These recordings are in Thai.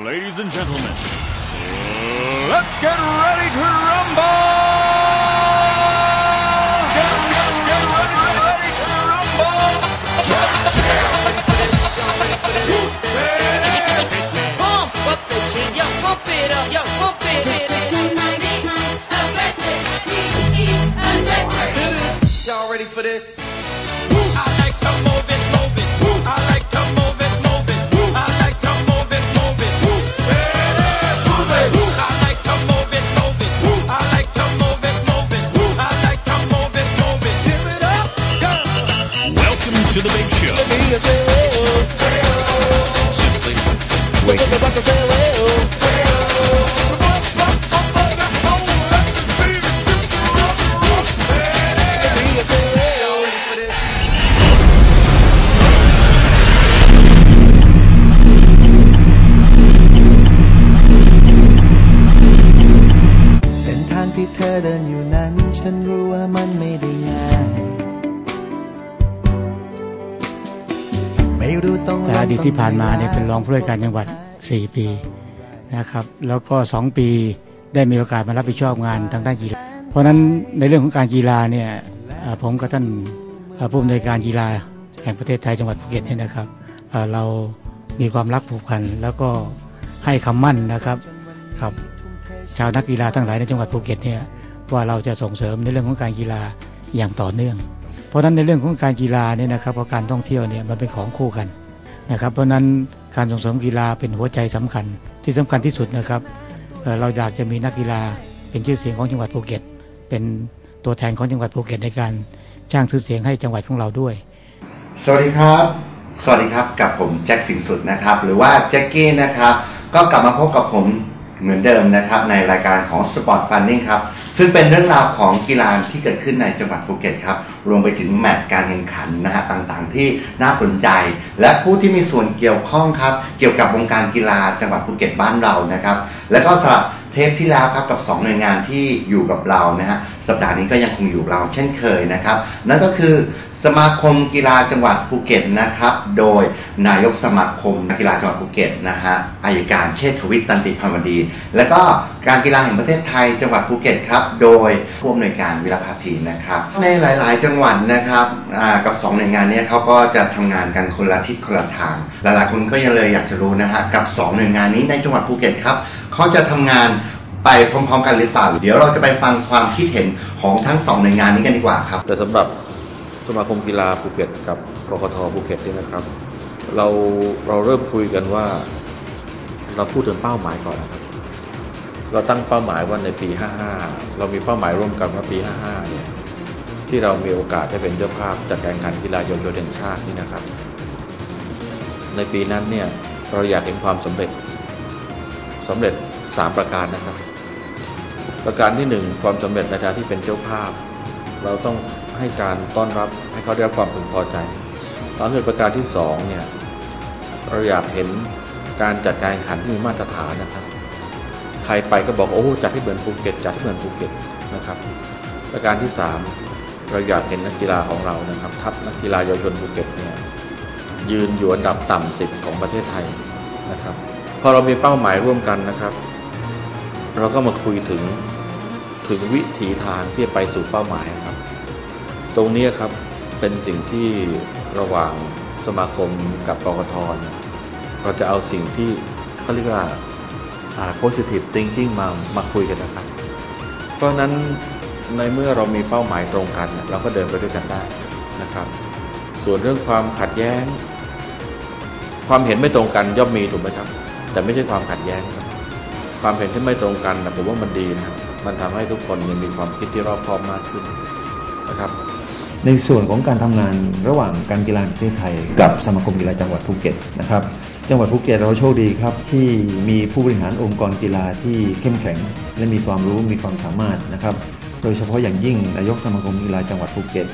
Ladies and gentlemen, let's get ready to rumble! Get, get, ready, to rumble! For this? I like แต่อดีตที่ผ่านมาเนี่ยเป็นรองผู้ว่าการจังหวัด 4 ปีนะครับแล้วก็ 2 ปีได้มีโอกาสมารับผิดชอบงานทางด้านกีฬา เพราะฉะนั้นในเรื่องของการกีฬาเนี่ยผมกับท่านผู้อำนวยการกีฬาแห่งประเทศไทยจังหวัดภูเก็ตเนี่ยนะครับเอ่อเรามีความรักผูกพันแล้วก็ให้คำมั่นนะครับครับชาวนักกีฬาทั้งหลายในจังหวัดภูเก็ตเนี่ยว่าเราจะส่งเสริมในเรื่องของการกีฬาอย่างต่อเนื่อง เพราะนั้นในเรื่องของการกีฬาเนี่ยนะครับเพราะการท่องเที่ยวเนี่ยมันเป็นของคู่กันนะครับเพราะนั้นการส่งเสริมกีฬาเป็นหัวใจสำคัญที่สำคัญที่สุดนะครับเเราอยากจะมีนักกีฬาเป็นชื่อเสียงของจังหวัดภูเก็ต เป็นตัวแทนของจังหวัดภูเก็ตในการสร้างชื่อเสียงให้จังหวัดของเราด้วย สวัสดีครับ สวัสดีครับกับผมแจ็คสิงสุดนะครับ หรือว่าแจ็คกี้นะครับ ก็กลับมาพบกับผม เหมือนเดิมนะครับในรายการของ Sport Funding ครับ ซึ่งเป็นเรื่องราวของกีฬาที่เกิดขึ้นในจังหวัดภูเก็ตครับ รวมไปถึงแมตช์การแข่งขันนะฮะต่างๆ ที่น่าสนใจ และผู้ที่มีส่วนเกี่ยวข้องครับ เกี่ยวกับวงการกีฬาจังหวัดภูเก็ตบ้านเรานะครับ และก็สำหรับ เทปที่แล้วครับกับ 2 หน่วยงานที่อยู่กับเรานะฮะสัปดาห์นี้ก็ยังคงอยู่เราเช่นเคยนะครับ นั่นก็คือสมาคมกีฬาจังหวัดภูเก็ตนะครับ โดยนายกสมาคมกีฬาจังหวัดภูเก็ตนะฮะอายการเชษฐวิทย์ตันติพันวดี และก็การกีฬาแห่งประเทศไทยจังหวัดภูเก็ตครับโดยผู้อำนวยการวิรพัฒทีนะครับ ในหลาย ๆ จังหวัดนะครับกับสองหน่วยงานนี้เขาก็จะทำงานกันคนละทิศคนละทาง หลาย ๆ คนก็ยังเลยอยากจะรู้นะฮะกับสองหน่วยงานนี้ในจังหวัดภูเก็ตครับ เขาจะทำงานไปพร้อมๆ กันหรือเปล่า เดี๋ยวเราจะไปฟังความคิดเห็นของทั้งสองหน่วยงานนี้กันดีกว่าครับ แต่สำหรับสมาคมกีฬาภูเก็ตกับกกทภูเก็ตนี่นะครับ เราเราเริ่มคุยกันว่า เราพูดถึงเป้าหมายก่อนนะครับ เราตั้งเป้าหมายว่าในปี 55 เรามีเป้าหมายร่วมกันว่าปี 55 เนี่ยที่เรามีโอกาสได้เป็นเจ้าภาพจัดการแข่งขันกีฬาเยาวชนแห่งชาตินี่นะครับ ในปีนั้นเนี่ยเราอยากเห็นความสำเร็จ สำเร็จ 3 ประการนะครับ ประการที่หนึ่งความสำเร็จในฐานะที่เป็นเจ้าภาพ เราต้องให้การต้อนรับให้เขาได้รับความพึงพอใจตอนที่ประการที่สองเนี่ยเราอยากเห็นการจัดการแข่งขันที่มีมาตรฐานนะครับ ใครไปก็บอกโอ้จัดให้เหมือนภูเก็ตจัดให้เหมือนภูเก็ตนะครับ ประการที่สามเราอยากเห็นนักกีฬาของเรานะครับ ทัพนักกีฬาเยาวชนภูเก็ตเนี่ยยืนอยู่อันดับต่ำสิบของประเทศไทยนะครับ พอเรามีเป้าหมายร่วมกันนะครับ เราก็มาคุยถึงถึงวิถีทางที่จะไปสู่เป้าหมายครับ ตรงนี้ครับเป็นสิ่งที่ระหว่างสมาคมกับกกทเนี่ยเราจะเอาสิ่งที่เขาเรียกว่า positive thinking มามาคุยกันนะครับ เพราะนั้นในเมื่อเรามีเป้าหมายตรงกัน เราก็เดินไปด้วยกันได้นะครับ ส่วนเรื่องความขัดแย้ง ความเห็นไม่ตรงกันย่อมมีถูกไหมครับ แต่ไม่ใช่ความขัดแย้งครับความเห็นที่ไม่ตรงกันนะผมว่ามันดีนะมันทำให้ทุกคนยังมีความคิดที่รอบคอบมากขึ้นนะครับ ในส่วนของการทำงานระหว่างการกีฬาประเทศไทย กับสมาคมกีฬาจังหวัดภูเก็ตนะครับจังหวัดภูเก็ตเราโชคดีครับ ที่มีผู้บริหารองค์กรกีฬาที่เข้มแข็ง และมีความรู้มีความสามารถนะครับ โดยเฉพาะอย่างยิ่งนายกสมาคมกีฬาจังหวัดภูเก็ต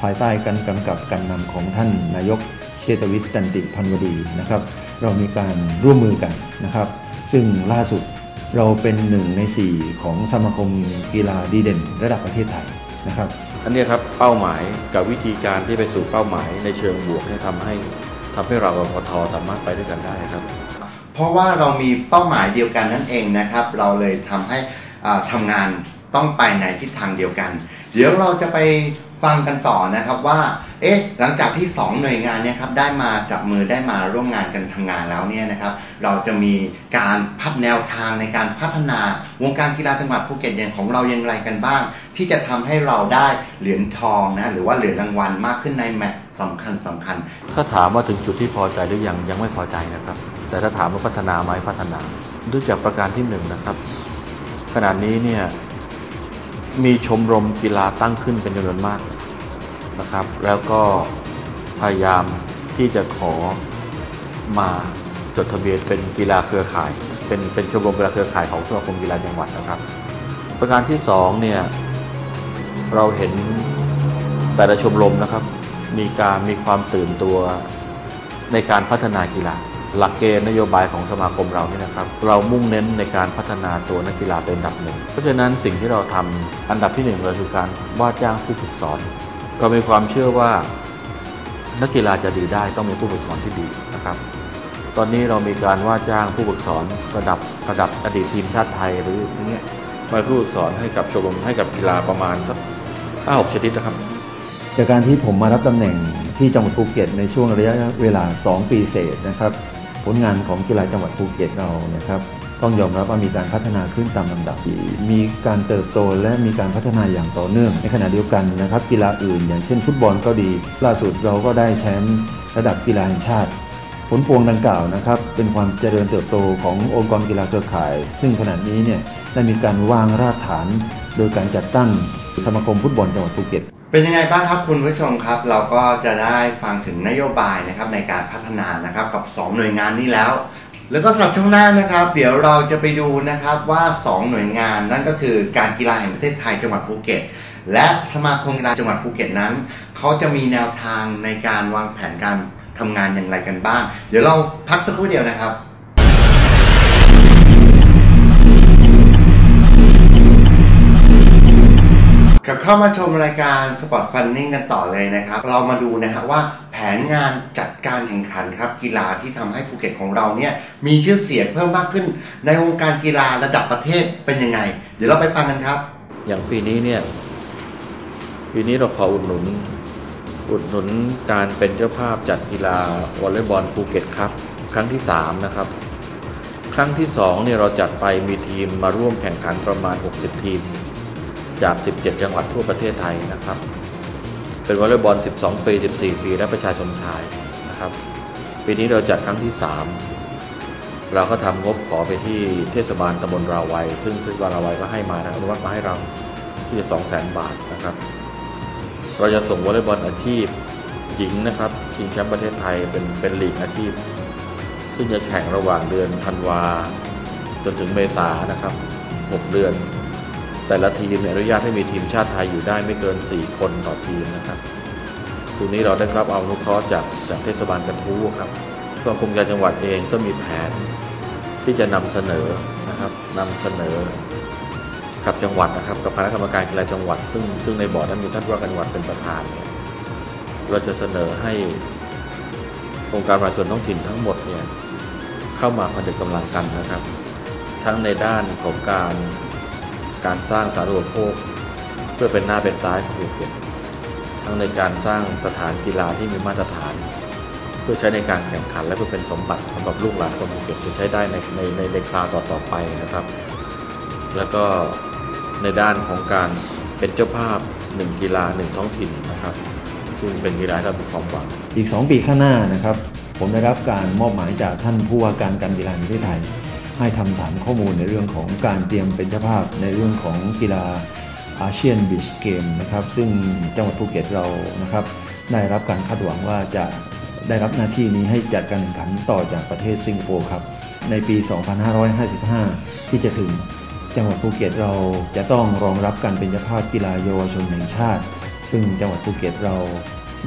ภายใต้การกำกับการนำของท่านนายก เชษฐวิทย์ตันติพันวดีนะครับ เรามีการร่วมมือกันนะครับ ซึ่งล่าสุดเราเป็นหนึ่งในสี่ของสมาคมกีฬาดีเด่น ระดับประเทศไทยนะครับ อันเนี้ยครับเป้าหมายกับวิธีการที่ไปสู่เป้าหมายในเชิงบวกเนี่ยทำให้ทำให้เรากับพทสามารถไปด้วยกันได้ครับ เพราะว่าเรามีเป้าหมายเดียวกันนั่นเองนะครับ เราเลยทำให้ อ่าทำงานต้องไปในทิศทางเดียวกัน เดี๋ยวเราจะไปฟังกันต่อนะครับว่า เอ๊ะ หลังจากที่ 2 หน่วยงานเนี่ยครับได้มาจับมือได้มาร่วมงานกันทำงานแล้วเนี่ยนะครับ เราจะมีการพัฒแนวทางในการพัฒนาวงการกีฬาจังหวัดภูเก็ตอย่างของเราอย่างไรกันบ้าง ที่จะทำให้เราได้เหรียญทองนะหรือว่าเหรียญรางวัลมากขึ้นในแมตช์สำคัญสำคัญ ถ้าถามว่าถึงจุดที่พอใจหรือยังยังไม่พอใจนะครับ แต่ถ้าถามว่าพัฒนาไหมพัฒนาด้วยจากประการที่หนึ่งนะครับ ขณะนี้เนี่ยมีชมรมกีฬาตั้งขึ้นเป็นจำนวนมากนะครับ แล้วก็พยายามที่จะขอมาจดทะเบียนเป็นกีฬาเครือข่าย เป็นเป็นชมรมกีฬาเครือข่ายของสมาคมกีฬาจังหวัดนะครับ ประการที่สองเนี่ยเราเห็นแต่ละชมรมนะครับ มีการมีความตื่นตัวในการพัฒนากีฬา หลักเกณฑ์นโยบายของสมาคมเรานี่นะครับเรามุ่งเน้นในการพัฒนาตัวนักกีฬาเป็นอันดับหนึ่งเพราะฉะนั้นสิ่งที่เราทำอันดับที่หนึ่งเลยคือการว่าจ้างผู้ฝึกสอนเรามีความเชื่อว่านักกีฬาจะดีได้ต้องมีผู้ฝึกสอนที่ดีนะครับตอนนี้เรามีการว่าจ้างผู้ฝึกสอนระดับระดับอดีตทีมชาติไทยหรืออย่างเงี้ยมาผู้ฝึกสอนให้กับชมรมให้กับกีฬาประมาณสักห้าหกชนิดนะครับ จากการที่ผมมารับตำแหน่งที่จังหวัดภูเก็ตในช่วงระยะเวลา 2 ปีเศษนะครับ ผลงานของกีฬาจังหวัดภูเก็ตเรานะครับต้องยอมรับว่ามีการพัฒนาขึ้นตามลำดับ มีการเติบโตและมีการพัฒนาอย่างต่อเนื่อง ในขณะเดียวกันนะครับกีฬาอื่น อย่างเช่นฟุตบอลก็ดี ล่าสุดเราก็ได้แชมป์ระดับกีฬาแห่งชาติ ผลพวงดังกล่าวนะครับเป็นความเจริญเติบโตขององค์กรกีฬาเครือข่าย ซึ่งขณะนี้เนี่ยได้มีการวางรากฐาน โดยการจัดตั้งสมาคมฟุตบอลจังหวัดภูเก็ต เป็นยังไงบ้างครับคุณผู้ชมครับ เราก็จะได้ฟังถึงนโยบายนะครับในการพัฒนานะครับกับ 2 หน่วยงานนี้แล้ว แล้วก็สำหรับช่วงหน้านะครับ เดี๋ยวเราจะไปดูนะครับว่า 2 หน่วยงานนั่นก็คือการกีฬาแห่งประเทศไทยจังหวัดภูเก็ต และสมาคมกีฬาจังหวัดภูเก็ตนั้นเขาจะมีแนวทางในการวางแผนการทำงานอย่างไรกันบ้าง เดี๋ยวเราพักสักครู่เดียวนะครับ กับเข้ามาชมรายการ Sport Funning กันต่อเลยนะครับ เรามาดูนะครับว่าแผนงานจัดการแข่งขันครับกีฬาที่ทำให้ภูเก็ตของเราเนี่ยมีชื่อเสียงเพิ่มมากขึ้น ในวงการกีฬาระดับประเทศเป็นยังไง เดี๋ยวเราไปฟังกันครับ อย่างปีนี้เนี่ยปีนี้เราขออุดหนุน อุดหนุนการเป็นเจ้าภาพจัดกีฬาวอลเลย์บอลภูเก็ตครับครั้งที่ 3 นะครับ ครั้งที่2เนี่ยเราจัดไปมีทีมมาร่วมแข่งขันประมาณ 60 ทีม จาก 17 จังหวัดทั่วประเทศไทยนะครับ เป็นวอลเลย์บอล 12 ปี 14 ปีและประชาชนชายนะครับ ปีนี้เราจัดครั้งที่ 3 เราก็ทำงบขอไปที่เทศบาลตำบลราวัย ซึ่งเทศบาลราวัยก็ให้มานะอนุมัติมาให้เราที่จะ2 0 0 0 0 0 บาทนะครับ เราจะส่งวอลเลย์บอลอาชีพหญิงนะครับชิงแชมป์ประเทศไทยเป็นเป็นลีกอาชีพ ซึ่งจะแข่งระหว่างเดือนธันวาจนถึงเมษานะครับ 6 เดือน แต่ละทีมเนี่ยอนุญาตให้มีทีมชาติไทยอยู่ได้ไม่เกิน 4 คนต่อทีมนะครับตรงนี้เราได้รับเอานุเคราะห์จากจากเทศบาลกระทู้ครับสมาคมกีฬาจังหวัดเองก็มีแผนที่จะนำเสนอนะครับนำเสนอกับจังหวัดนะครับกับคณะกรรมการกีฬาจังหวัด ซึ่งซึ่งในบอร์ดนั้นมีท่านผู้ว่าการจังหวัดเป็นประธานเนี่ยเราจะเสนอให้องค์การประชาชนท้องถิ่นทั้งหมดเนี่ยเข้ามาผนึกกำลังกันนะครับ ทั้งในด้านของการ การสร้างสาธารณูปโภค เพื่อเป็นหน้าเป็นตาให้ของภูเก็ตทั้งในการสร้างสถานกีฬาที่มีมาตรฐาน เพื่อใช้ในการแข่งขัน และเพื่อเป็นสมบัติสำหรับลูกหลานของภูเก็ตจะใช้ได้ในในในในคราวต่อๆไปนะครับ แล้วก็ในด้านของการเป็นเจ้าภาพหนึ่งกีฬาหนึ่งท้องถิ่นนะครับ ซึ่งเป็นกีฬาที่เรามีความหวังอีก 2 ปีข้างหน้านะครับ ผมได้รับการมอบหมายจากท่านผู้ว่าการการกีฬาแห่งประเทศไทย ให้ทำฐานข้อมูลในเรื่องของการเตรียมเป็นเจ้าภาพในเรื่องของกีฬาอาเซียนบีชเกมนะครับซึ่งจังหวัดภูเก็ตเรานะครับได้รับการคาดหวังว่าจะได้รับหน้าที่นี้ให้จัดการแข่งขันต่อจากประเทศสิงคโปร์ครับ ในปี 2555 ที่จะถึงจังหวัดภูเก็ตเราจะต้องรองรับการเป็นเจ้าภาพกีฬาเยาวชนแห่งชาติ ซึ่งจังหวัดภูเก็ตเรา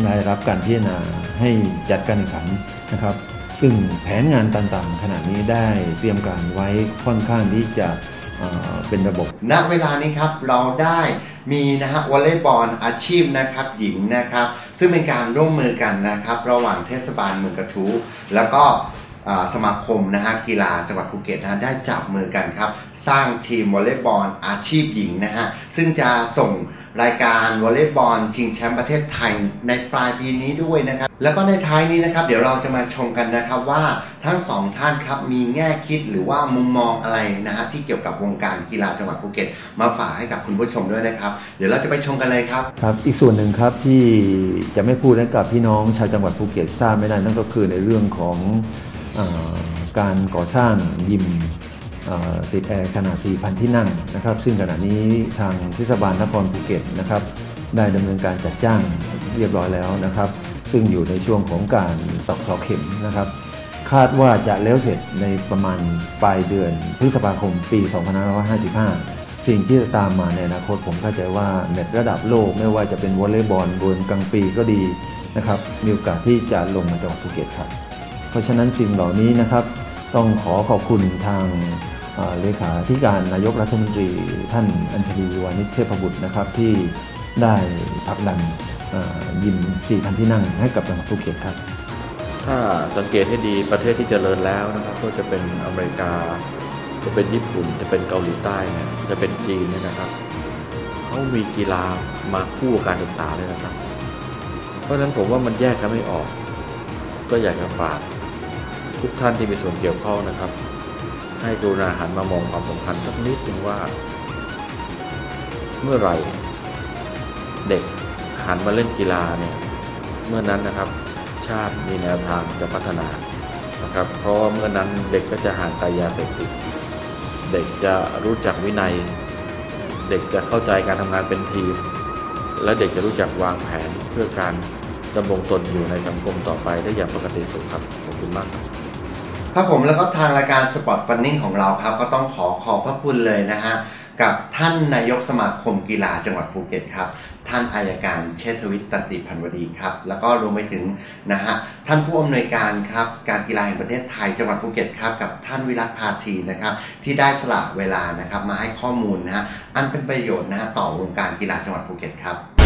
ได้รับการพิจารณาให้จัดการแข่งขันนะครับ ซึ่งแผนงานต่างๆ ขณะนี้ได้เตรียมการไว้ค่อนข้างที่จะเเป็นระบบ ณ เวลานี้ครับเราได้มีนะฮะวอลเลย์บอลอาชีพนะครับหญิงนะครับ ซึ่งเป็นการร่วมมือกันนะครับ ระหว่างเทศบาลเมืองกระทู้แล้วก็สมาคมนะฮะกีฬาจังหวัดภูเก็ตนะฮะได้จับมือกันครับ สร้างทีมวอลเลย์บอลอาชีพหญิงนะฮะซึ่งจะส่ง รายการวอลเลย์บอลชิงแชมป์ประเทศไทยในปลายปีนี้ด้วยนะครับ แล้วก็ในท้ายนี้นะครับ เดี๋ยวเราจะมาชมกันนะครับว่าทั้งสองท่านครับมีแง่คิดหรือว่ามุมมองอะไรนะฮะที่เกี่ยวกับวงการกีฬาจังหวัดภูเก็ต มาฝากให้กับคุณผู้ชมด้วยนะครับ เดี๋ยวเราจะไปชมกันเลยครับครับ อีกส่วนหนึ่งครับที่จะไม่พูดให้กับพี่น้องชาวจังหวัดภูเก็ตทราบไม่ได้นั่นก็คือในเรื่องของอการก่อสร้างยิม ติดแอร์ขนาด 4,000 ที่นั่งนะครับ ซึ่งขณะนี้ทางเทศบาลนครภูเก็ตนะครับ ได้ดำเนินการจัดจ้างเรียบร้อยแล้วนะครับ ซึ่งอยู่ในช่วงของการตอกเสาเข็มนะครับ คาดว่าจะแล้วเสร็จในประมาณปลายเดือนพฤษภาคมปี 2555 สิ่งที่จะตามมาในอนาคตผมเข้าใจว่าแมตช์ระดับโลกไม่ว่าจะเป็นวอลเลย์บอลบนกลางปีก็ดีนะครับมีโอกาสที่จะลงมาจังหวัดภูเก็ตครับ เพราะฉะนั้นสิ่งเหล่านี้นะครับต้องขอขอบคุณทาง เลขาธิการนายกรัฐมนตรีท่านอัญชลีวานิชเทพบุตรนะครับ ที่ได้ผลักดันยิม4,000 ที่นั่งให้กับจังหวัดภูเก็ตครับ ถ้าสังเกตให้ดีประเทศที่เจริญแล้วนะครับก็จะเป็นอเมริกา จะเป็นญี่ปุ่น จะเป็นเกาหลีใต้เนี่ยจะเป็นจีนเนี่ยนะครับเขามีกีฬามาคู่กับการศึกษาเลยนะครับ เพราะฉะนั้นผมว่ามันแยกกันไม่ออก ก็อยากจะฝากทุกท่านที่มีส่วนเกี่ยวข้องนะครับ ให้กรุณาหันมามองความสำคัญสักนิดหนึ่งว่า เมื่อไหร่เด็กหันมาเล่นกีฬาเนี่ยเมื่อนั้นนะครับชาติมีแนวทางจะพัฒนานะครับ เพราะว่าเมื่อนั้นเด็กก็จะห่างไกลยาเสพติดเด็กจะรู้จักวินัย เด็กจะเข้าใจการทำงานเป็นทีม และเด็กจะรู้จักวางแผนเพื่อการดำรงตนอยู่ในสังคมต่อไปได้อย่างปกติสุขครับขอบคุณมากครับ ครับผมแล้วก็ทางรายการ Sport Funning ของเราครับ ก็ต้องขอขอบพระคุณเลยนะฮะ กับท่านนายกสมาคมกีฬาจังหวัดภูเก็ตครับ ท่านอายการเชษฐวิทย์ตันติพันวดีครับ แล้วก็รวมไปถึงนะฮะท่านผู้อำนวยการครับการกีฬาแห่งประเทศไทยจังหวัดภูเก็ตครับกับท่านวิรัตพาทีนะครับที่ได้สละเวลานะครับมาให้ข้อมูลนะฮะอันเป็นประโยชน์นะฮะต่อวงการกีฬาจังหวัดภูเก็ตครับ